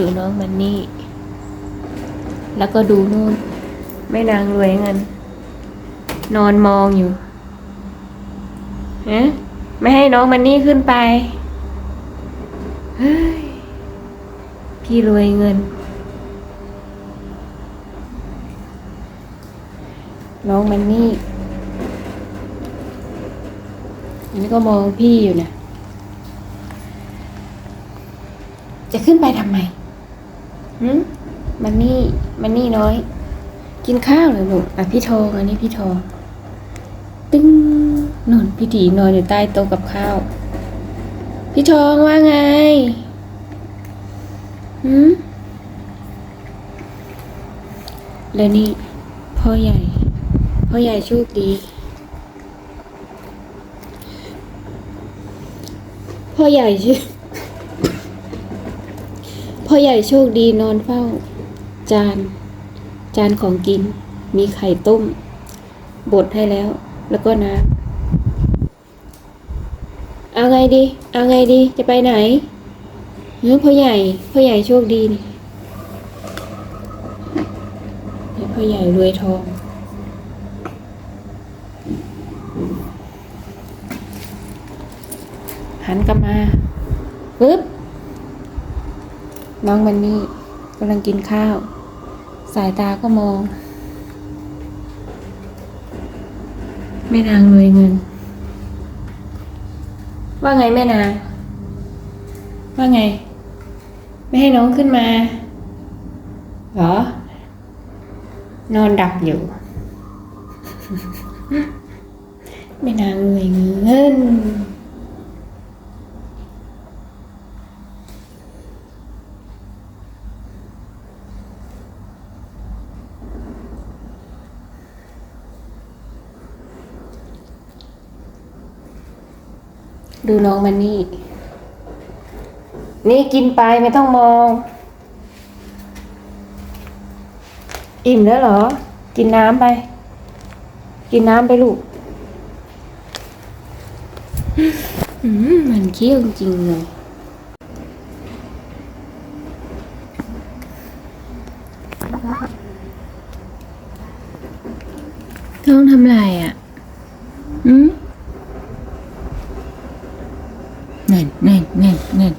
ดูน้องมันนี่ แล้วก็ดูนู่นแม่นางรวยเงิน นอนมองอยู่ฮะไม่ให้น้องมันนี่ขึ้นไปเฮ้ยพี่รวยเงิน น้องมันนี่อันนี้ก็มองพี่อยู่นะจะขึ้นไปทำไม หืมมันนี่ มันนี่น้อย กินข้าวเหรอลูกอะพี่ทองอันนี้พี่ทองตึ้งนอนพี่ถีนอนอยู่ใต้โต๊ะกับข้าว พี่ทองว่าไงหืมแล้วนี่พ่อใหญ่ พ่อใหญ่โชคดี พ่อใหญ่ชื่อ พ่อใหญ่โชคดีนอนเฝ้า จาน จานของกิน มีไข่ต้ม บดให้แล้ว แล้วก็น้ำเอาไงดี เอาไงดีจะไปไหนเฮ้ยพ่อใหญ่พ่อใหญ่โชคดีนี่พ่อใหญ่รวยทอง หันกลับมาปึ๊บ น้องมันนี่กำลังกินข้าว สายตาก็มอง แม่นางรวยเงิน ว่าไงแม่นางว่าไง ไม่ให้น้องขึ้นมาเหรอ นอนดับอยู่แม่นางรวยเงิน ดูน้องมันนี่ นี่กินไปไม่ต้องมอง อิ่มแล้วเหรอ กินน้ำไป กินน้ำไปลูกอืมมันเคี้ยวจริงๆเลยน้องทำไรอะ อืม นั่นนั่นนั่นนั่น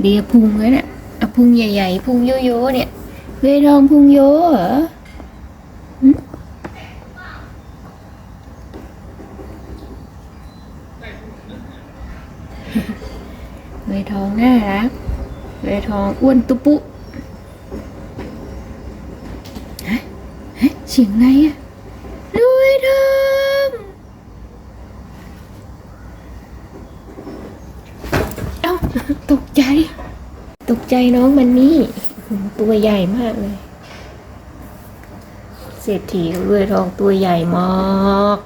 เลียพุงไว้เนี่ยเอาพุงใหญ่ๆพุงโยโย่เนี่ยเวทองพุงโยเหรอเวทองน่ารักเวทองอ้วนตุปุฮะฮะเสียงอะไรอะรวยทอง เอ้าตกใจ ตกใจน้องมันนี่ ตัวใหญ่มากเลย เศรษฐีรวยทองตัวใหญ่มาก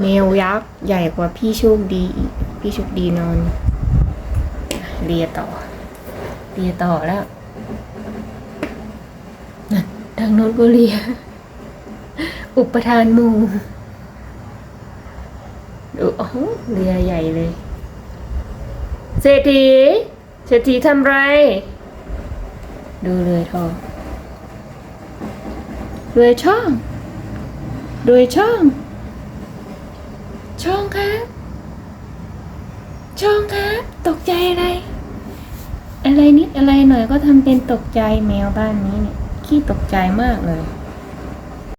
แมวยักษ์ใหญ่กว่าพี่โชคดีอีกพี่โชคดีนอนเรียต่อเรียต่อแล้วทางโน้นก็เรียอุปทานมูดูโอ้เรียใหญ่เลย เศรษฐีเศรษฐีทำไร ดูเลยทองรวยช่องรวยช่อง ช่องครับช่องครับตกใจอะไร อะไรนิดอะไรหน่อยก็ทำเป็นตกใจแมวบ้านนี้เนี่ยขี้ตกใจมากเลย